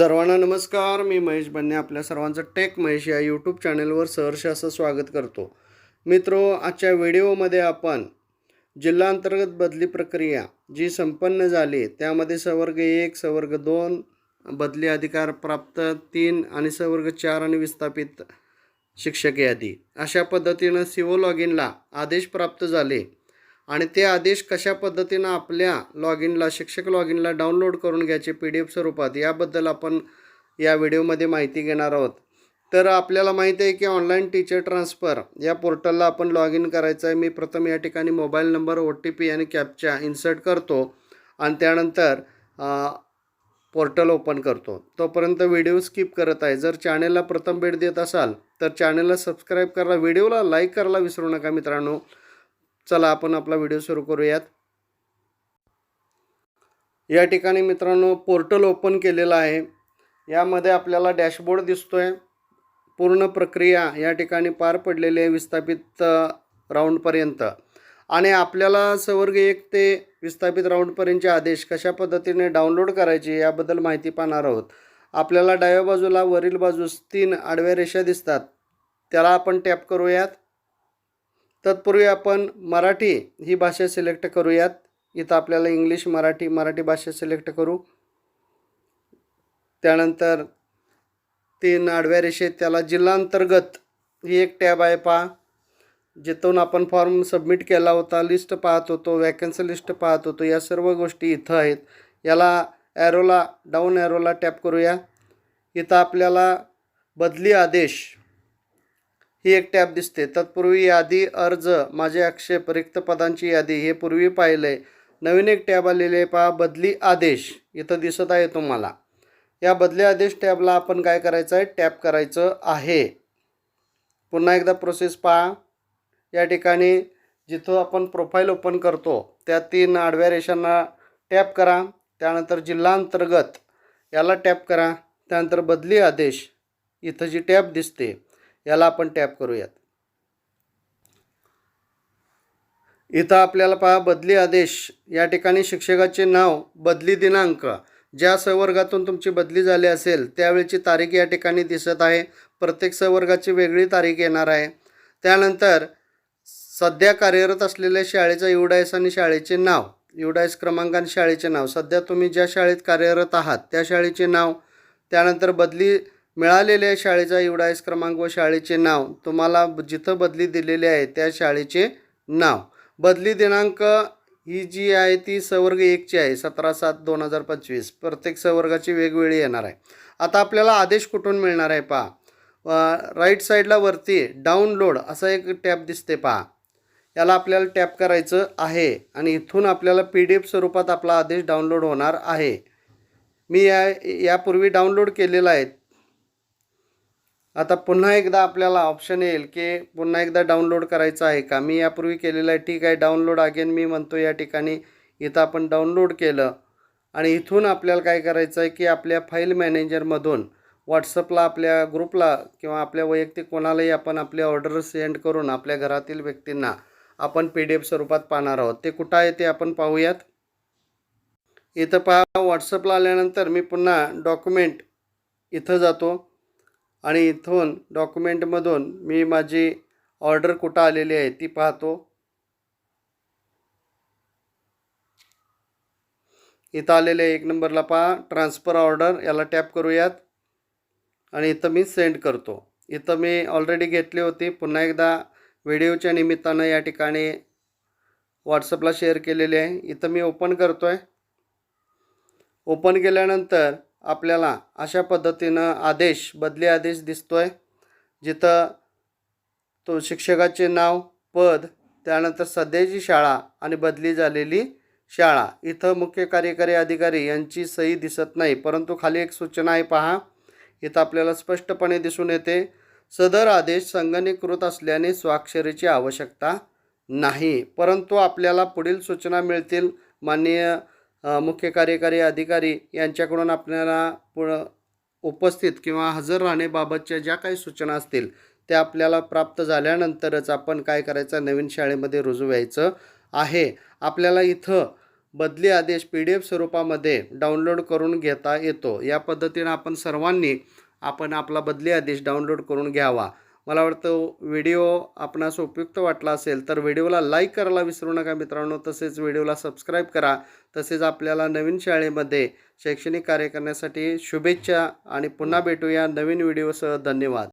सर्वांना नमस्कार मी महेश बन्ने आपल्या सर्वांचं टेक महेश या यूट्यूब चॅनलवर सहर्ष असं स्वागत करतो. मित्रो आजच्या व्हिडिओमध्ये आपण जिल्हा अंतर्गत बदली प्रक्रिया जी संपन्न झाली त्यामध्ये सवर्ग एक सवर्ग दोन बदली अधिकार प्राप्त तीन आणि सवर्ग चार आणि विस्थापित शिक्षक यादी. अशा पद्धतीनं सिओ लॉग इनला आदेश प्राप्त झाले. आणि ते आदेश कशा पद्धतीनं आपल्या लॉग इनला शिक्षक लॉग इनला डाउनलोड करून घ्यायचे पी डी एफ स्वरूपात याबद्दल आपण या व्हिडिओमध्ये माहिती घेणार आहोत. तर आपल्याला माहिती आहे की ऑनलाईन टीचर ट्रान्सफर या पोर्टलला आपण लॉग इन करायचं आहे. मी प्रथम या ठिकाणी mobile number O T P आणि कॅपच्या इन्सर्ट करतो आणि त्यानंतर पोर्टल ओपन करतो. तोपर्यंत व्हिडिओ स्किप करत आहे. जर चॅनेलला प्रथम भेट देत असाल तर चॅनेलला सबस्क्राईब करा. व्हिडिओला लाईक करायला विसरू नका मित्रांनो. चला आपण आपला व्हिडिओ सुरू करूयात. या ठिकाणी मित्रांनो पोर्टल ओपन केलेलं आहे. यामध्ये आपल्याला डॅशबोर्ड दिसतो आहे पूर्ण प्रक्रिया या ठिकाणी पार पडलेली आहे विस्थापित राऊंडपर्यंत आणि आपल्याला सवर्ग एक ते विस्थापित राऊंडपर्यंतचे आदेश कशा पद्धतीने डाउनलोड करायचे याबद्दल माहिती पाहणार आहोत. आपल्याला डाव्या बाजूला वरील बाजूस तीन आडव्या रेषा दिसतात. त्याला आपण टॅप करूयात. तत्पूर्वी आपण मराठी ही भाषा सिलेक्ट करूयात. इथं आपल्याला इंग्लिश मराठी मराठी भाषा सिलेक्ट करू. त्यानंतर तीन आडव्या रेषेत त्याला जिल्हा अंतर्गत ही एक टॅब आहे पहा. जिथून आपण फॉर्म सबमिट केला होता लिस्ट पाहत होतो वॅकन्सी लिस्ट पाहत होतो. या सर्व गोष्टी इथं आहेत. याला ॲरोला डाऊन ॲरोला टॅप करूया. इथं आपल्याला बदली आदेश ही एक टॅब दिसते. तत्पूर्वी यादी अर्ज माझे आक्षेप रिक्त पदांची यादी हे पूर्वी पाहिले. नवीन एक टॅब आलेले आहे पहा बदली आदेश. इथं दिसत आहे तुम्हाला. या बदली आदेश टॅबला आपण काय करायचं आहे? टॅप करायचं आहे. पुन्हा एकदा प्रोसेस पहा. या ठिकाणी जिथं आपण प्रोफाईल ओपन करतो त्या तीन आडव्या रेषांना टॅप करा. त्यानंतर जिल्हा अंतर्गत याला टॅप करा. त्यानंतर बदली आदेश. इथं जी टॅब दिसते याला आपण टॅप करूयात. इथं आपल्याला पहा बदली आदेश. या ठिकाणी शिक्षकाचे नाव बदली दिनांक. ज्या संवर्गातून तुमची बदली झाली असेल त्यावेळची तारीख या ठिकाणी दिसत आहे. प्रत्येक संवर्गाची वेगळी तारीख येणार आहे. त्यानंतर सध्या कार्यरत असलेल्या शाळेचा युडायस आणि शाळेचे नाव. युडायस क्रमांक आणि शाळेचे नाव. सध्या तुम्ही ज्या शाळेत कार्यरत आहात त्या शाळेचे नाव. त्यानंतर बदली मिळालेल्या शाळेचा युडायस क्रमांक व शाळेचे नाव. तुम्हाला जिथं बदली दिलेली आहे त्या शाळेचे नाव. बदली दिनांक ही जी आहे ती सवर्ग एकची आहे सतरा सात दोन हजार पंचवीस. प्रत्येक सवर्गाची वेगवेगळी येणार आहे. आता आपल्याला आदेश कुठून मिळणार आहे पहा. राईट साईडला वरती डाउनलोड असं एक टॅब दिसते पहा. याला आपल्याला टॅप करायचं आहे आणि इथून आपल्याला पी डी एफ स्वरूपात आपला आदेश डाउनलोड होणार आहे. मी या यापूर्वी डाउनलोड केलेला आहे. आता पुन्हा एकदा आपल्याला ऑप्शन येईल की पुन्हा एकदा डाउनलोड करायचं आहे का? मी यापूर्वी केलेलं आहे ठीक आहे डाउनलोड अगेन मी म्हणतो या ठिकाणी. इथं आपण डाउनलोड केलं. आणि इथून आपल्याला काय करायचं आहे की आपल्या फाईल मॅनेजरमधून व्हॉट्सअपला आपल्या ग्रुपला किंवा आपल्या वैयक्तिक कोणालाही आपण आपले ऑर्डर सेंड करून आपल्या घरातील व्यक्तींना आपण पी डी एफ स्वरूपात पाहणार आहोत. ते कुठं आहे ते आपण पाहूयात. इथं पहा व्हॉट्सअपला आल्यानंतर मी पुन्हा डॉक्युमेंट इथं जातो. आणि इथून डॉक्युमेंटमधून मी माझी ऑर्डर कुठं आलेली आहे ती पाहतो. इथं आलेले आहे एक नंबरला पहा ट्रान्सफर ऑर्डर याला टॅप करूयात. आणि इथं मी सेंड करतो. इथं मी ऑलरेडी घेतली होती पुन्हा एकदा व्हिडिओच्या निमित्तानं या ठिकाणी व्हॉट्सअपला शेअर केलेली आहे. इथं मी ओपन करतो आहे ओपन केल्यानंतर आपल्याला अशा पद्धतीनं आदेश बदली आदेश दिसतो आहे जिथं तो शिक्षकाचे नाव पद त्यानंतर सध्याची शाळा आणि बदली झालेली शाळा. इथं मुख्य कार्यकारी अधिकारी यांची सही दिसत नाही परंतु खाली एक सूचना आहे पहा. इथं आपल्याला स्पष्टपणे दिसून येते सदर आदेश संगणीकृत असल्याने स्वाक्षरीची आवश्यकता नाही परंतु आपल्याला पुढील सूचना मिळतील माननीय मुख्य कार्यकारी अधिकारी यांच्याकडून आपल्याला पुढं उपस्थित किंवा हजर राहण्याबाबतच्या ज्या काही सूचना असतील त्या आपल्याला प्राप्त झाल्यानंतरच आपण काय करायचं? नवीन शाळेमध्ये रुजू व्हायचं आहे. आपल्याला इथं बदली आदेश पी डी एफ स्वरूपामध्ये डाउनलोड करून घेता येतो. या पद्धतीनं आपण सर्वांनी आपण आपला बदली आदेश डाउनलोड करून घ्यावा. मला वाटतं व्हिडिओ आपणास उपयुक्त वाटला असेल तर व्हिडिओला लाईक करायला विसरू नका मित्रांनो. तसेच व्हिडिओला सबस्क्राईब करा. तसेच आपल्याला नवीन शाळेमध्ये शैक्षणिक कार्य करण्यासाठी शुभेच्छा आणि पुन्हा भेटूया नवीन व्हिडिओसह. धन्यवाद.